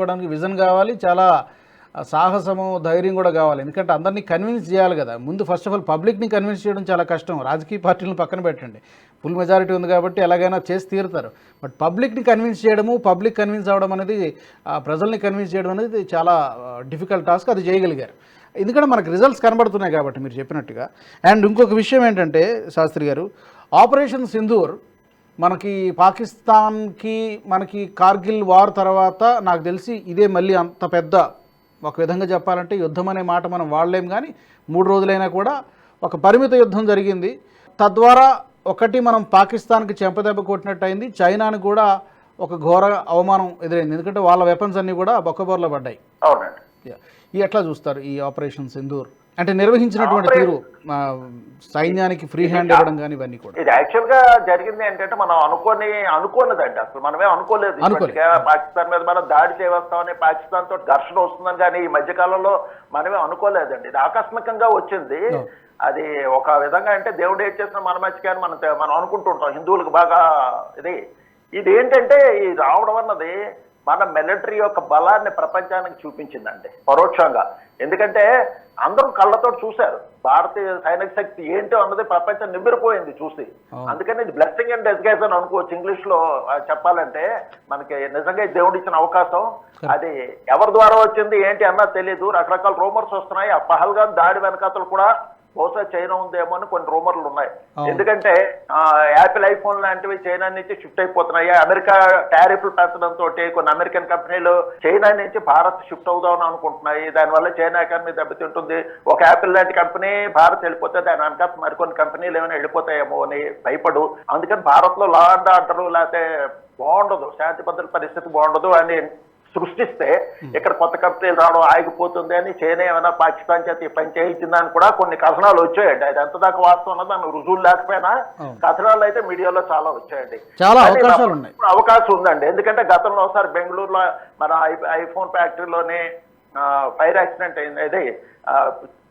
తీసుకోవడానికి విజన్ కావాలి చాలా సాహసము ధైర్యం కూడా కావాలి. ఎందుకంటే అందరినీ కన్విన్స్ చేయాలి కదా. ముందు ఫస్ట్ ఆఫ్ ఆల్ పబ్లిక్ని కన్విన్స్ చేయడం చాలా కష్టం. రాజకీయ పార్టీలను పక్కన పెట్టండి. ఫుల్ మెజారిటీ ఉంది కాబట్టి ఎలాగైనా చేసి తీరుతారు. బట్ పబ్లిక్ని కన్విన్స్ చేయడము పబ్లిక్ కన్విన్స్ అవ్వడం అనేది ప్రజల్ని కన్విన్స్ చేయడం అనేది చాలా డిఫికల్ట్ టాస్క్ అది చేయగలిగారు. ఎందుకంటే మనకు రిజల్ట్స్ కనబడుతున్నాయి కాబట్టి మీరు చెప్పినట్టుగా. అండ్ ఇంకొక విషయం ఏంటంటే శాస్త్రి గారు ఆపరేషన్ సింధూర్ మనకి పాకిస్తాన్కి మనకి కార్గిల్ వార్ తర్వాత నాకు తెలిసి ఇదే మళ్ళీ అంత పెద్ద ఒక విధంగా చెప్పాలంటే యుద్ధం అనే మాట మనం వాడలేం కానీ మూడు రోజులైనా కూడా ఒక పరిమిత యుద్ధం జరిగింది. తద్వారా ఒకటి మనం పాకిస్తాన్కి చెంపదెబ్బ కొట్టినట్టు అయింది చైనాని కూడా ఒక ఘోర అవమానం ఎదురైంది. ఎందుకంటే వాళ్ళ వెపన్స్ అన్నీ కూడా బొక్కబోర్లో పడ్డాయి. అవునండి. ఎట్లా చూస్తారు ఈ ఆపరేషన్ సింధూర్? అంటే నిర్వహించినటువంటి తీరు సైన్యానికి ఫ్రీ హ్యాండ్ ఇవ్వడం కానీ ఇవన్నీ కూడా. ఇది యాక్చువల్గా జరిగింది ఏంటంటే మనం అనుకోని అనుకోలేదండి. అసలు మనమే అనుకోలేదు పాకిస్తాన్ మీద మనం దాడి చేయవస్తామని పాకిస్తాన్ తోటి ఘర్షణ వస్తుందని కానీ ఈ మధ్య కాలంలో మనమే అనుకోలేదండి. ఇది ఆకస్మికంగా వచ్చింది. అది ఒక విధంగా అంటే దేవుడు ఏం చేసిన మన అని మనం మనం అనుకుంటుంటాం. హిందువులకు బాగా ఇది. ఇది ఏంటంటే ఈ రావడం అన్నది మన మిలిటరీ యొక్క బలాన్ని ప్రపంచానికి చూపించిందండి పరోక్షంగా. ఎందుకంటే అందరూ కళ్ళతో చూశారు. భారతీయ సైనిక శక్తి ఏంటో అన్నది ప్రపంచం నివ్వెరపోయింది చూసి. అందుకని ఇది బ్లెస్సింగ్ అండ్ డెస్గైజ్ అని అనుకోవచ్చు. ఇంగ్లీష్లో చెప్పాలంటే మనకి నిజంగా దేవుడు ఇచ్చిన అవకాశం. అది ఎవరి ద్వారా వచ్చింది ఏంటి అన్నది తెలియదు రకరకాల రూమర్స్ వస్తున్నాయి. ఆ పహల్గాన్ దాడి వెనకాతలు కూడా బహుశా చైనా ఉందేమో అని కొన్ని రూమర్లు ఉన్నాయి. ఎందుకంటే ఆ, యాపిల్ ఐఫోన్ లాంటివి చైనా నుంచి షిఫ్ట్ అయిపోతున్నాయి. అమెరికా టారిఫ్లు పెంచడంతో కొన్ని అమెరికన్ కంపెనీలు చైనా నుంచి భారత్ షిఫ్ట్ అవుదామని అనుకుంటున్నాయి. దానివల్ల చైనా ఎకానమీ దెబ్బతింటుంది. ఒక యాపిల్ లాంటి కంపెనీ భారత్ వెళ్ళిపోతే దాని వెనక మరికొన్ని కంపెనీలు ఏమైనా వెళ్ళిపోతాయేమో అని భయపడు. అందుకని భారత్లో లా అండ్ ఆర్డర్ లేకపోతే బాగుండదు. శాంతి భద్రత పరిస్థితి బాగుండదు అని సృష్టిస్తే ఇక్కడ కొత్త కంపెనీలు రావడం ఆగిపోతుంది అని చైనా ఏమైనా పాకిస్తాన్ చేత పని చేయించిందని కూడా కొన్ని కథనాలు వచ్చాయండి. అది ఎంత దాకా వాస్తవం ఉన్నది దానికి రుజువులు లేకపోయినా. కథనాలు అయితే మీడియాలో చాలా వచ్చాయండి. చాలా అవకాశం ఉందండి. ఎందుకంటే గతంలో ఒకసారి బెంగళూరులో మన ఐ- ఐఫోన్ ఫ్యాక్టరీలోనే ఫైర్ యాక్సిడెంట్ అయింది. అదే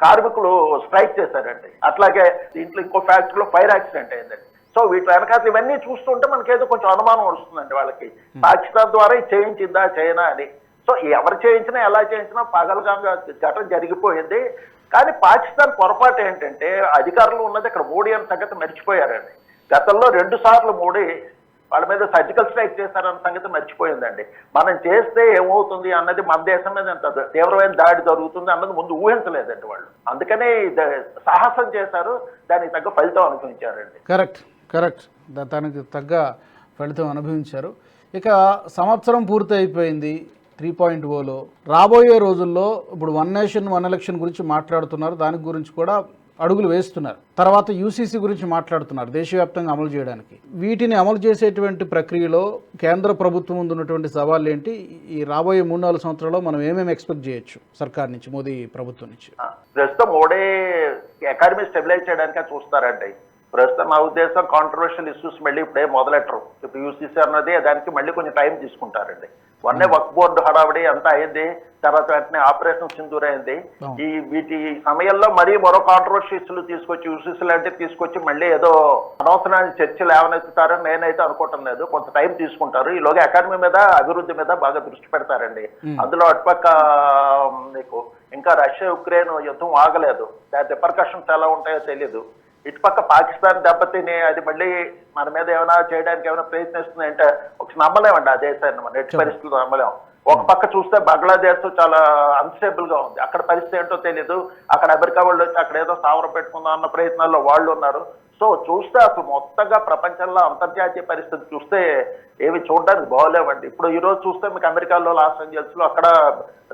కార్మికులు స్ట్రైక్ చేశారండి. అట్లాగే దీంట్లో ఇంకో ఫ్యాక్టరీలో ఫైర్ యాక్సిడెంట్ అయిందండి. సో వీటి వెనకాల ఇవన్నీ చూస్తుంటే మనకేదో కొంచెం అనుమానం వస్తుందండి వాళ్ళకి. పాకిస్తాన్ ద్వారా చేయించిందా చైనా అని. సో ఎవరు చేయించినా ఎలా చేయించినా పగలగా ఘటన జరిగిపోయింది. కానీ పాకిస్తాన్ పొరపాటు ఏంటంటే అధికారులు ఉన్నది ఇక్కడ మోడీ అన్న సంగతి మర్చిపోయారండి. గతంలో రెండు సార్లు మోడీ వాళ్ళ మీద సర్జికల్ స్ట్రైక్ చేశారన్న సంగతి మర్చిపోయిందండి. మనం చేస్తే ఏమవుతుంది అన్నది మన దేశం మీద ఎంత తీవ్రమైన దాడి జరుగుతుంది అన్నది ముందు ఊహించలేదండి వాళ్ళు. అందుకనే సాహసం చేశారు దానికి తగ్గ ఫలితం అనుభవించారండి. కరెక్ట్. కరెక్ట్. దానికి తగ్గ ఫలితం అనుభవించారు. ఇక సంవత్సరం పూర్తి అయిపోయింది త్రీ పాయింట్ ఓలో. రాబోయే రోజుల్లో ఇప్పుడు వన్ నేషన్ వన్ ఎలక్షన్ గురించి మాట్లాడుతున్నారు. దాని గురించి కూడా అడుగులు వేస్తున్నారు. తర్వాత యూసీసీ గురించి మాట్లాడుతున్నారు దేశవ్యాప్తంగా అమలు చేయడానికి. వీటిని అమలు చేసేటువంటి ప్రక్రియలో కేంద్ర ప్రభుత్వం ముందు ఉన్నటువంటి సవాళ్ళు ఏంటి? ఈ రాబోయే మూడు నాలుగు సంవత్సరాల్లో మనం ఏమేమి ఎక్స్పెక్ట్ చేయొచ్చు సర్కార్ నుంచి మోదీ ప్రభుత్వం నుంచి? ప్రస్తుతం మోడీ ఎకానమీ స్టెబిలైజ్ చేయడానికి చూస్తారండి ప్రస్తుతం నా ఉద్దేశం కాంట్రవర్షియల్ ఇష్యూస్ మళ్ళీ ఇప్పుడే మొదలెట్టరు. ఇప్పుడు యూసీసీ అన్నది దానికి మళ్ళీ కొంచెం టైం తీసుకుంటారండి. వన్నే వక్ బోర్డు హడావిడి అంతా అయింది. తర్వాత వెంటనే ఆపరేషన్ సింధూర్ అయింది. అవును. ఈ వీటి సమయంలో మరీ మరో కాంట్రవర్షి ఇష్యూలు తీసుకొచ్చి యూసీసీ లాంటివి తీసుకొచ్చి మళ్ళీ ఏదో అనవసరమైన చర్చలు ఏమనెత్తుతారని నేనైతే అనుకోవటం లేదు. కొంత టైం తీసుకుంటారు. ఈలోగా అకాడమీ మీద అభివృద్ధి మీద బాగా దృష్టి పెడతారండి. అందులో అటుపక్క మీకు ఇంకా రష్యా ఉక్రెయిన్ యుద్ధం ఆగలేదు. దాని రిపర్కషన్స్ ఎలా ఉంటాయో తెలియదు ఇటుపక్క పాకిస్తాన్ దెబ్బతిని అది మళ్ళీ మన మీద ఏమైనా చేయడానికి ఏమైనా ప్రయత్నిస్తుంది అంటే ఒక నమ్మలేమండి ఆ దేశాన్ని మన. ఎట్టి పరిస్థితుల్లో నమ్మలేం. ఒక పక్క చూస్తే బంగ్లాదేశ్ చాలా అన్స్టేబుల్గా ఉంది. అక్కడ పరిస్థితి ఏంటో తెలియదు అక్కడ అమెరికా వాళ్ళు వచ్చి అక్కడ ఏదో స్థావరం పెట్టుకుందాం అన్న ప్రయత్నాల్లో వాళ్ళు ఉన్నారు. సో చూస్తే అసలు మొత్తంగా ప్రపంచంలో అంతర్జాతీయ పరిస్థితి చూస్తే ఏవి చూడడానికి బాగోలేవండి. ఇప్పుడు ఈ రోజు చూస్తే మీకు అమెరికాలో లాస్ ఏంజల్స్లో అక్కడ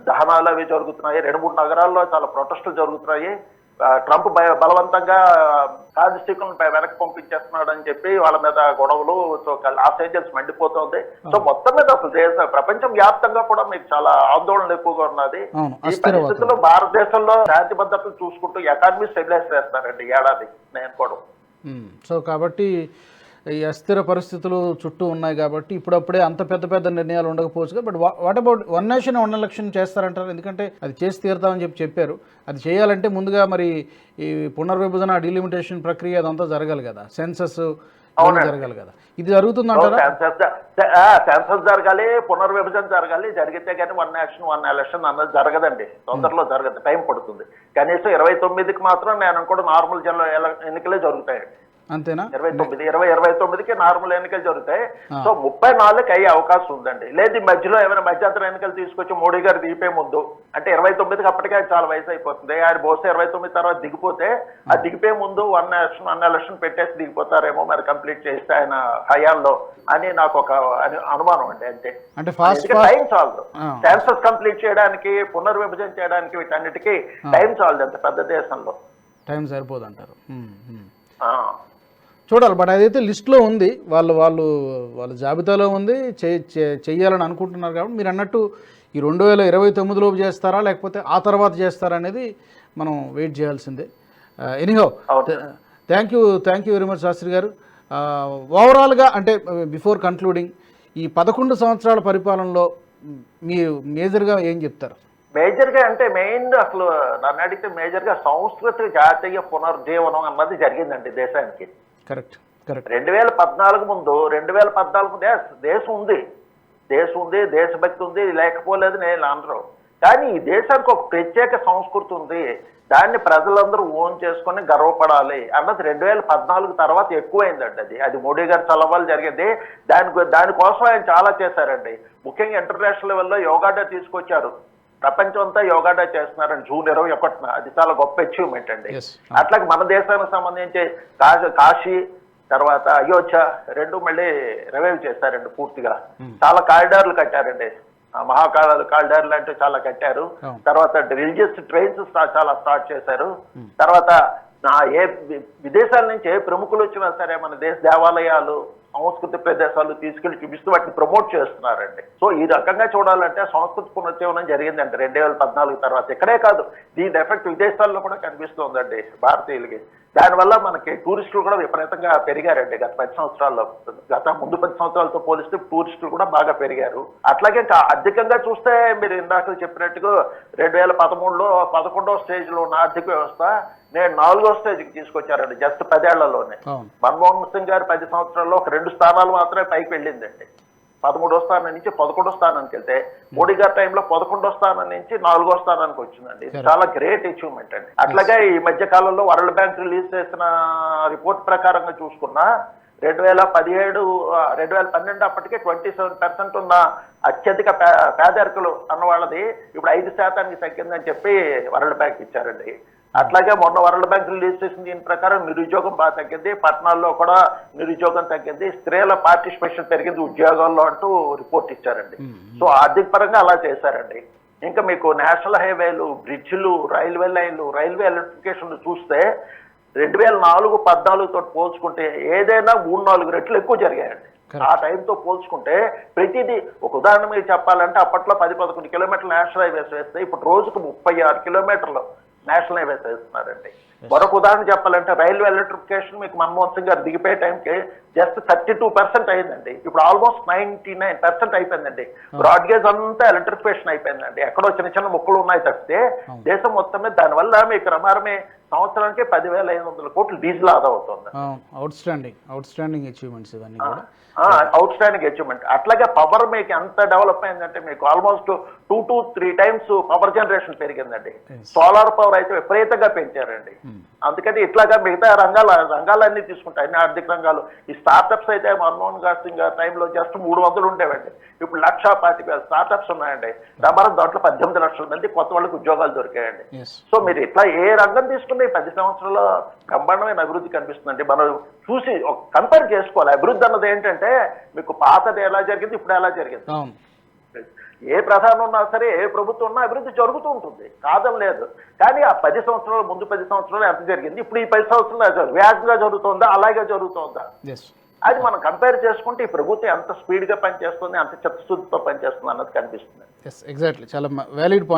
దహనాలు అవి జరుగుతున్నాయి. రెండు మూడు నగరాల్లో చాలా ప్రొటెస్టులు జరుగుతున్నాయి. ట్రంప్ బలవంతంగా కాన్స్టిట్యూషన్ వెనక్కి పంపించేస్తున్నాడు అని చెప్పి వాళ్ళ మీద గొడవలు సో లాస్ ఏంజల్స్ మండిపోతుంది. సో మొత్తం మీద అసలు దేశ ప్రపంచం వ్యాప్తంగా కూడా మీకు చాలా ఆందోళన ఎక్కువగా ఉన్నది. ఈ పరిస్థితుల్లో భారతదేశంలో శాంతి భద్రతలు చూసుకుంటూ ఎకానమీ స్టెబిలైజ్ చేస్తారండి ఏడాది నేను కూడా. సో కాబట్టి ఈ అస్థిర పరిస్థితులు చుట్టూ ఉన్నాయి కాబట్టి ఇప్పుడప్పుడే అంత పెద్ద పెద్ద నిర్ణయాలు ఉండకపోవచ్చు. But what about one nation one election చేస్తారంటారు? ఎందుకంటే అది చేసి తీరుతామని చెప్పి చెప్పారు. అది చేయాలంటే ముందుగా మరి ఈ పునర్విభజన డిలిమిటేషన్ ప్రక్రియ అదంతా జరగాలి కదా. సెన్సస్. జరగాలి కదా. ఇది జరుగుతుందంటారా? సెన్సస్ జరగాలి పునర్విభజన జరగాలి. జరిగితే కానీ వన్ యాక్షన్ వన్ ఎలక్షన్ అన్నది జరగదండి. తొందరలో జరగదు. టైం పడుతుంది. కనీసం ఇరవై తొమ్మిదికి మాత్రం నేను కూడా నార్మల్ జన ఎన్నికలే జరుగుతాయండి. అంతేనా? ఇరవై తొమ్మిది ఇరవై ఇరవై తొమ్మిదికి నార్మల్ ఎన్నికలు జరుగుతాయి. సో ముప్పై నాలుగుకి అయ్యే అవకాశం ఉందండి. లేదు ఈ మధ్యలో ఏమైనా మధ్యంతర ఎన్నికలు తీసుకొచ్చి మోడీ గారు దిగిపోయే ముందు అంటే ఇరవై తొమ్మిదికి అప్పటికే చాలా వయసు అయిపోతుంది. ఆయన బహుశా ఇరవై తొమ్మిది తర్వాత దిగిపోతే ఆ దిగిపోయే ముందు వన్ ఎలక్షన్ వన్ ఎలక్షన్ పెట్టేసి దిగిపోతారేమో మరి కంప్లీట్ చేస్తే ఆయన హయాంలో అని నాకు ఒక అను- అనుమానం అండి అంతే. అంటే టైం చాలదు. సెన్సస్ కంప్లీట్ చేయడానికి పునర్విభజన చేయడానికి వీటన్నిటికీ టైం చాలదు అంత పెద్ద దేశంలో. టైం సరిపోదు అంటారు ఆ. చూడాలి. బట్ అదైతే లిస్ట్లో ఉంది. వాళ్ళు వాళ్ళు వాళ్ళ జాబితాలో ఉంది. చే- చే- చెయ్యాలని అనుకుంటున్నారు కాబట్టి మీరు అన్నట్టు ఈ రెండు వేల ఇరవై తొమ్మిదిలోపు చేస్తారా? లేకపోతే ఆ తర్వాత చేస్తారా అనేది మనం వెయిట్ చేయాల్సిందే. Anyhow. Thank you thank you very much Shastri garu. ఓవరాల్గా అంటే బిఫోర్ కన్క్లూడింగ్ ఈ పదకొండు సంవత్సరాల పరిపాలనలో మ్, మీరు మేజర్గా ఏం చెప్తారు? మేజర్గా అంటే మెయిన్ అసలు నన్ను అడిగితే మేజర్గా సంస్కృతి జాతీయ పునర్జీవనం అన్నది జరిగిందండి దేశానికి. Correct correct. రెండు వేల పద్నాలుగు ముందు రెండు వేల పద్నాలుగు దేశ దేశం ఉంది. దేశం ఉంది దేశభక్తి ఉంది లేకపోలేదు నేను అనరు. కానీ ఈ దేశానికి ఒక ప్రత్యేక సంస్కృతి ఉంది. దాన్ని ప్రజలందరూ ఓన్ చేసుకొని గర్వపడాలి అన్నది రెండు వేల పద్నాలుగు తర్వాత ఎక్కువైందండి అది. అది మోడీ గారి చలవాలు జరిగింది. దాని దానికోసం ఆయన చాలా చేశారండి. ముఖ్యంగా ఇంటర్నేషనల్ లెవెల్లో యోగా డే తీసుకొచ్చారు. ప్రపంచం అంతా యోగా డే చేస్తున్నారండి జూన్ ఇరవై ఒకటిన. అది చాలా గొప్ప అచీవ్మెంట్ అండి. అట్లాగే మన దేశానికి సంబంధించి కాశీ కాశీ తర్వాత అయోధ్య రెండు మళ్ళీ రివైవ్ చేశారండి పూర్తిగా. చాలా కారిడార్లు కట్టారండి. ఆ మహాకాళ కారిడార్లు అంటే చాలా కట్టారు. తర్వాత రిలీజియస్ ట్రైన్స్ చాలా స్టార్ట్ చేశారు. తర్వాత నా ఏ విదేశాల నుంచి ఏ ప్రముఖులు వచ్చినా సరే మన దేశ దేవాలయాలు సంస్కృతి ప్రదేశాలు తీసుకెళ్ళి చూపిస్తూ వాటిని ప్రమోట్ చేస్తున్నారండి. సో ఈ రకంగా చూడాలంటే సంస్కృతి పునరుజ్జీవనం జరిగిందండి. రెండు వేల పద్నాలుగు తర్వాత. ఇక్కడే కాదు దీని ఎఫెక్ట్ విదేశాల్లో కూడా కనిపిస్తోందండి భారతీయులకి. దానివల్ల మనకి టూరిస్టులు కూడా విపరీతంగా పెరిగారండి. గత పది సంవత్సరాల్లో గత ముందు పది సంవత్సరాలతో పోలిస్తే టూరిస్టులు కూడా బాగా పెరిగారు. అట్లాగే ఇంకా అధికంగా చూస్తే మీరు ఇందాక చెప్పినట్టుగా రెండు వేల పదమూడులో పదకొండవ స్టేజ్లో ఉన్న ఆర్థిక వ్యవస్థ నేను నాలుగో స్టేజ్కి తీసుకొచ్చారండి జస్ట్ పదేళ్ళలోనే. మన్మోహన్ సింగ్ గారు పది సంవత్సరాల్లో ఒక రెండు స్థానాలు మాత్రమే పైకి వెళ్ళిందండి. పదమూడో స్థానం నుంచి పదకొండో స్థానానికి వెళ్తే మోడీ గారి టైంలో పదకొండో స్థానం నుంచి నాలుగో స్థానానికి వచ్చిందండి. ఇది చాలా గ్రేట్ అచీవ్మెంట్ అండి. అట్లాగే ఈ మధ్య కాలంలో వరల్డ్ బ్యాంక్ రిలీజ్ చేసిన రిపోర్ట్ ప్రకారంగా చూసుకున్నా రెండు వేల పదిహేడు రెండు వేల పన్నెండు అప్పటికే ట్వంటీ సెవెన్ పర్సెంట్ ఉన్న అత్యధిక పేదరికలు అన్న వాళ్ళది ఇప్పుడు ఐదు శాతానికి తగ్గిందని చెప్పి వరల్డ్ బ్యాంక్ ఇచ్చారండి. అట్లాగే మొన్న వరల్డ్ బ్యాంక్ రిలీజ్ చేసిన దీని ప్రకారం నిరుద్యోగం బాగా తగ్గింది. పట్టణాల్లో కూడా నిరుద్యోగం తగ్గింది. స్త్రీల పార్టిసిపేషన్ పెరిగింది. ఉద్యోగాల్లో అంటూ రిపోర్ట్ ఇచ్చారండి. సో ఆర్థిక పరంగా అలా చేశారండి. ఇంకా మీకు నేషనల్ హైవేలు బ్రిడ్జ్లు రైల్వే లైన్లు రైల్వే ఎలక్ట్రిఫికేషన్ చూస్తే రెండు వేల నాలుగు పద్నాలుగుతో పోల్చుకుంటే ఏదైనా మూడు నాలుగు రెట్లు ఎక్కువ జరిగాయండి. ఆ టైంతో పోల్చుకుంటే ప్రతిదీ ఒక ఉదాహరణ మీరు చెప్పాలంటే అప్పట్లో పది పదకొండు కిలోమీటర్లు నేషనల్ హైవేస్ వేస్తే ఇప్పుడు రోజుకు ముప్పై ఆరు కిలోమీటర్లు నేషనల్ హైవేస్ వేస్తున్నారండి మరొక ఉదాహరణ చెప్పాలంటే రైల్వే ఎలక్ట్రిఫికేషన్ మీకు మన్మోహన్ సింగ్ గారు దిగిపోయే టైంకి జస్ట్ థర్టీ టూ పర్సెంట్ అయిందండి. ఇప్పుడు ఆల్మోస్ట్ నైన్టీ నైన్ పర్సెంట్ అయిపోయిందండి. బ్రాడ్ గేజ్ అంతా ఎలక్ట్రిఫికేషన్ అయిపోయిందండి. ఎక్కడో చిన్న చిన్న ముక్కలు ఉన్నాయి తప్పితే దేశం మొత్తం మీద దానివల్ల మీకు రమారమే సంవత్సరానికి పదివేల ఐదు వందల కోట్లు డీజిల్ ఆదా అవుతుంది. Outstanding outstanding achievements ఇవన్నీ అవుట్ స్టాండింగ్ అచీవ్మెంట్ అట్లాగే పవర్ మీకు ఎంత డెవలప్ అయిందంటే మీకు almost two to three times power generation పెరిగిందండి. సోలార్ పవర్ అయితే విపరీతంగా పెంచారండి. అందుకని ఇట్లాగా మిగతా రంగాల రంగాలన్నీ తీసుకుంటాయి. అన్ని ఆర్థిక రంగాలు. ఈ స్టార్టప్స్ అయితే మన్మోహన్ గారు సింగ్ టైంలో జస్ట్ మూడు వందలు ఉండేవండి. ఇప్పుడు లక్ష పాతిక వేల స్టార్టప్స్ ఉన్నాయండి. రమారం దాంట్లో పద్దెనిమిది లక్షల మంది కొత్త వాళ్ళకి ఉద్యోగాలు దొరికాయండి. సో మీరు ఇట్లా ఏ రంగం తీసుకున్న ఈ పది సంవత్సరాల్లో బ్రహ్మాండమైన అభివృద్ధి కనిపిస్తుందండి. మనం చూసి కంపేర్ చేసుకోవాలి. అభివృద్ధి అన్నది ఏంటంటే మీకు పాతది ఎలా జరిగింది ఇప్పుడు ఎలా జరిగింది ఏ ప్రధానం ఉన్నా సరే ఏ ప్రభుత్వం ఉన్నా అభివృద్ధి జరుగుతూ ఉంటుంది. కాదని లేదు కానీ ఆ పది సంవత్సరాలు ముందు పది సంవత్సరాలు ఎంత జరిగింది? ఇప్పుడు ఈ పది సంవత్సరాలు వేగంగా జరుగుతుందా? అలాగే జరుగుతుందా? అది మనం కంపేర్ చేసుకుంటే ఈ ప్రభుత్వం ఎంత స్పీడ్గా పనిచేస్తుంది ఎంత చిత్తశుద్ధితో పనిచేస్తుంది అన్నది కనిపిస్తుంది. ఎగ్జాక్ట్లీ చాలా వ్యాలిడ్ పాయింట్